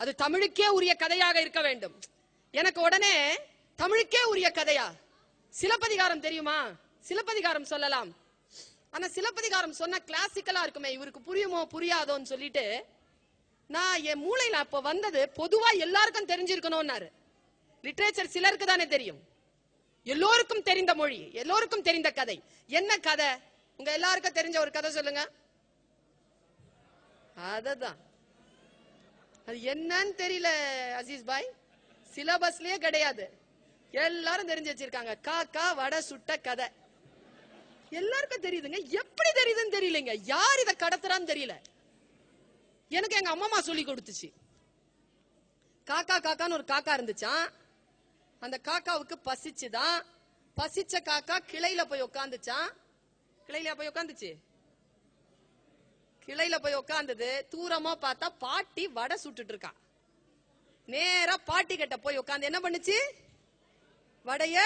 அது தமிழுக்கே உரிய கதையாக இருக்க வேண்டும். எனக்கு உடனே தமிழுக்கே உரிய கதையா? சிலப்பதிகாரம் தெரியுமா? சிலப்பதிகாரம் சொல்லலாம். ஆனா சிலப்பதிகாரம் சொன்ன கிளாசிக்கலா இருக்குமே இவருக்கு புரியுமோ புரியாதோன்னு சொல்லிட்டு நான் என் மூளையில அப்ப வந்தது பொதுவா எல்லாருக்கும் தெரிஞ்சிருக்கணும்னாரு. லிட்ரேச்சர் சிலருக்கு தானே தெரியும். எல்லோருக்கும் தெரிந்த மொழி எல்லோருக்கும் தெரிந்த கதை. என்ன கதை? உங்க எல்லாருக்கும் தெரிஞ்ச ஒரு கதை சொல்லுங்க. அததான். அது என்னன்னு தெரியல அசீஸ் பாய் சிலபஸ்லயே கிடையாது. எல்லாரும் தெரிஞ்சு வச்சிருக்காங்க. காக்கா வடை சுட்ட கதை. எல்லாருக்கும் தெரியுதுங்க. எப்படி தெரியுதுன்னு தெரியலங்க. யார் இதை கடத்துறான்னு தெரியல. எனக்கு எங்க அம்மா சொல்லி கொடுத்துச்சு. காக்கா காக்கான்னு ஒரு காக்கா இருந்துச்சான் அந்த காக்காவுக்கு பசிச்சுதான் பசிச்ச காக்கா கிளையில போய் உட்காந்துச்சான் கிளையில போய் உட்காந்துச்சு இலையில போய் உட்காந்தது தூரமா பார்த்தா பாட்டி வடை சுட்டுட்டு இருக்கா. நேரா பாட்டி கிட்ட போய் உட்காந்து என்ன பண்ணுச்சு? வடைய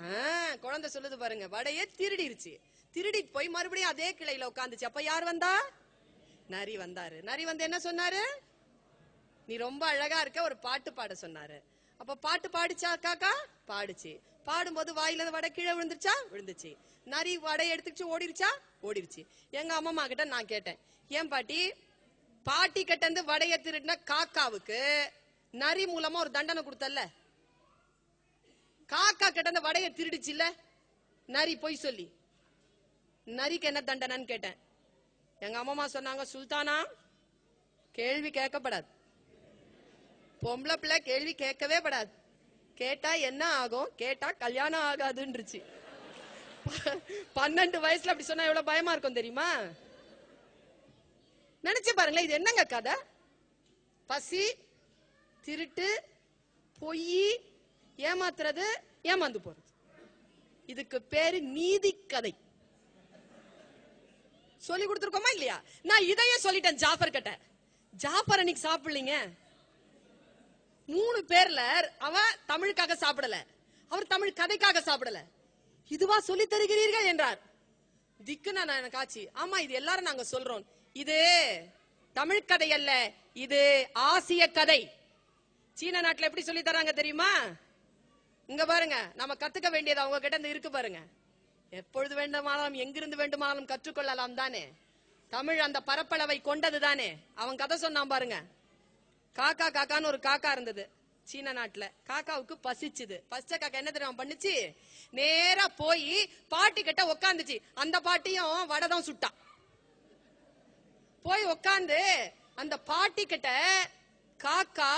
ஆ, குழந்தை சொல்லுது பாருங்க வடைய திருடிருச்சு. திருடி போய் மறுபடியும் அதே கிளையில உட்காந்துச்சு அப்ப யார் வந்தா? நரி வந்தாரு. நரி வந்து என்ன சொன்னாரு? நீ ரொம்ப அழகா இருக்க ஒரு பாட்டு பாட சொன்னாரு. அப்ப பாட்டு பாடிச்சா காக்கா? பாடுச்சு. பாடும்போது வாயில இருந்து வடை கீழே விழுந்துருச்சா? விழுந்துச்சு. நரி வடை எடுத்துக்கிச்சு ஓடிருச்சா? ஓடிருச்சு. எங்க அம்மா கிட்ட நான் கேட்டேன் ஏன் பாட்டி பாட்டி கிட்ட இருந்து வடைய திருடின காக்காவுக்கு நரி மூலமா ஒரு தண்டனை கொடுத்தல்ல? காக்கா கிட்ட இருந்து வடைய திருடிச்சு இல்ல நரி பொய் சொல்லி. நரிக்கு என்ன தண்டனைன்னு கேட்டேன். எங்க அம்மா சொன்னாங்க சுல்தானா கேள்வி கேட்கப்படாது. பொம்பளை பிள்ளை கேள்வி கேட்கவே படாது. கேட்டா என்ன ஆகும்? கேட்டா கல்யாணம் ஆகாதுன்றுச்சு. பன்னெண்டு வயசுல அப்படி சொன்னா எவ்வளவு பயமா இருக்கும் தெரியுமா? நினைச்சு பாருங்களேன் இது என்னங்க கதை? பசி திருட்டு பொய் ஏமாத்துறது ஏமாந்து போறது. இதுக்கு பேரு நீதி கதை. சொல்லி கொடுத்துருக்கோமா இல்லையா? நான் இதையே சொல்லிட்டேன் ஜாஃபர் கிட்ட ஜாஃபர் அன்னைக்கு சாப்பிடலீங்க. மூணு பேர்ல அவ தமிழுக்காக சாப்பிடல. அவர் தமிழ் கதைக்காக சாப்பிடல. இதுவா சொல்லி தருகிறீர்கள் என்றார். திக்கு நான் எனக்கு ஆச்சு. ஆமா இது எல்லாரும் நாங்க சொல்றோம். இது தமிழ் கதை அல்ல. இது ஆசிய கதை. சீன நாட்டுல எப்படி சொல்லி தராங்க தெரியுமா? இங்க பாருங்க நம்ம கத்துக்க வேண்டியது அவங்க கிட்ட இருந்து இருக்கு பாருங்க. எப்பொழுது வேண்டுமானாலும் எங்கிருந்து வேண்டுமானாலும் கற்றுக்கொள்ளலாம் தானே. தமிழ் அந்த பரப்பளவை கொண்டது தானே. அவன் கதை சொன்னான் பாருங்க. காக்கா காக்கான்னு ஒரு காக்கா இருந்தது. சீன நாட்டுல. காக்காவுக்கு பசிச்சுது. பசிச்ச காக்கா என்ன தெரியுமா பண்ணுச்சு? நேரா போய் பாட்டி கிட்ட உக்காந்துச்சு. அந்த பாட்டியும் வடை தான் சுட்டா. போய் உக்காந்து அந்த பாட்டி கிட்ட காக்கா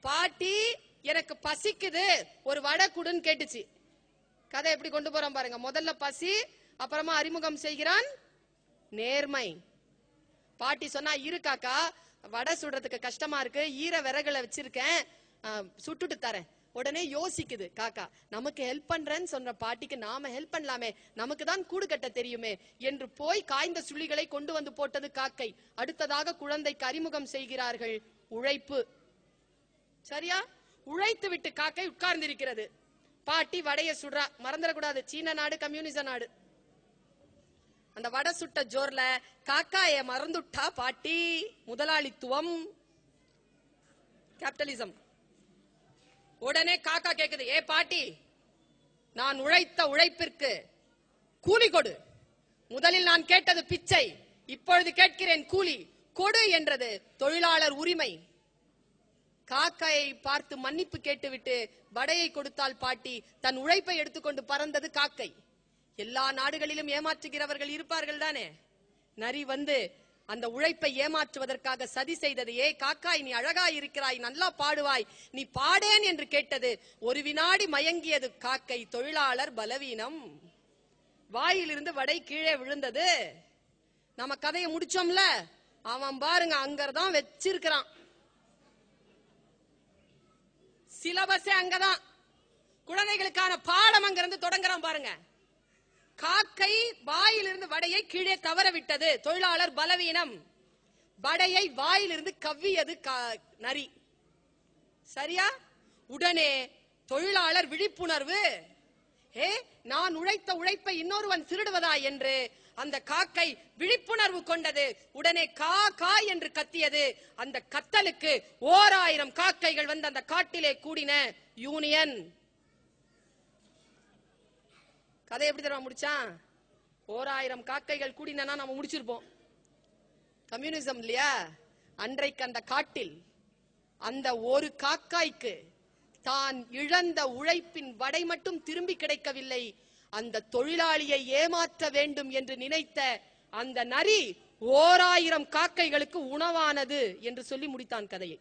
பாட்டி எனக்கு பசிக்குது. ஒரு வடை குடுன்னு கேட்டுச்சு. கதை எப்படி கொண்டு போறோம் பாருங்க. முதல்ல பசி அப்புறமா அறிமுகம் செய்கிறான் நேர்மை. பாட்டி சொன்னா இரு காக்கா வடை சுடுறதுக்கு கஷ்டமா இருக்கு. ஈர விறகுல வச்சிருக்கேன். சுட்டுட்டு தரேன். உடனே யோசிக்குது காக்கா நமக்கு ஹெல்ப் பண்றேன்னு சொன்ன பாட்டிக்கு நாம ஹெல்ப் பண்ணலாமே. நமக்கு தான் கூடு கட்ட தெரியுமே என்று போய் காய்ந்த சுள்ளிகளை கொண்டு வந்து போட்டது காக்கை. அடுத்ததாக குழந்தைக்கு அறிமுகம் செய்கிறார்கள். உழைப்பு. சரியா? உழைத்து விட்டு காக்கை உட்கார்ந்திருக்கிறது. பாட்டி வடைய சுடுறா. மறந்துடக்கூடாது. சீன நாடு கம்யூனிச நாடு. அந்த வடை சுட்ட ஜோர்ல காக்காய மறந்துட்டா பாட்டி? முதலாளித்துவம். கேபிட்டலிசம் உடனே காக்கா கேக்குது ஏ பாட்டி நான் உழைத்த உழைப்பிற்கு கூலி கொடு. முதலில் நான் கேட்டது பிச்சை இப்பொழுது கேட்கிறேன் கூலி. கொடு என்றது தொழிலாளர் உரிமை. காக்காயை பார்த்து மன்னிப்பு கேட்டுவிட்டு வடையை கொடுத்தால் பாட்டி. தன் உழைப்பை எடுத்துக்கொண்டு பறந்தது காக்கை. எல்லா நாடுகளிலும் ஏமாற்றுகிறவர்கள் இருப்பார்கள் தானே? நரி வந்து அந்த உழைப்பை ஏமாற்றுவதற்காக சதி செய்தது ஏ காக்காய் நீ அழகா இருக்கிறாய் நல்லா பாடுவாய் நீ பாடேன் என்று கேட்டது ஒரு வினாடி மயங்கியது காக்கை தொழிலாளர் பலவீனம். வாயிலிருந்து வடை கீழே விழுந்தது. நம்ம கதையை முடிச்சோம்ல? அவன் பாருங்க அங்கதான் வச்சிருக்கிறான். சிலபஸே அங்கதான். குழந்தைகளுக்கான பாடம் அங்கிருந்து தொடங்குறான் பாருங்க. காக்கை வாயிலிருந்து வடையை கீழே தவற விட்டது தொழிலாளர் பலவீனம். வடையை வாயிலிருந்து கவ்வியது கா- நரி. சரியா? உடனே தொழிலாளர் விழிப்புணர்வு. ஏ நான் உழைத்த உழைப்பை இன்னொருவன் திருடுவதா என்று அந்த காக்கை விழிப்புணர்வு கொண்டது. உடனே கா கா என்று கத்தியது. அந்த கத்தலுக்கு ஓர் ஆயிரம் காக்கைகள் வந்து அந்த காட்டிலே கூடின யூனியன். கதை எப்படி தெரியுமா முடிச்சான் ஓர் ஆயிரம் காக்கைகள் கூடினா நம்ம முடிச்சிருப்போம். கம்யூனிசம் இல்லையா? அன்றைக்கு அந்த காட்டில் அந்த ஒரு காக்காய்க்கு தான் இழந்த உழைப்பின் வடை மட்டும் திரும்பி கிடைக்கவில்லை. அந்த தொழிலாளியை ஏமாற்ற வேண்டும் என்று நினைத்த அந்த நரி ஓராயிரம் காக்கைகளுக்கு உணவானது என்று சொல்லி முடித்தான் கதையை.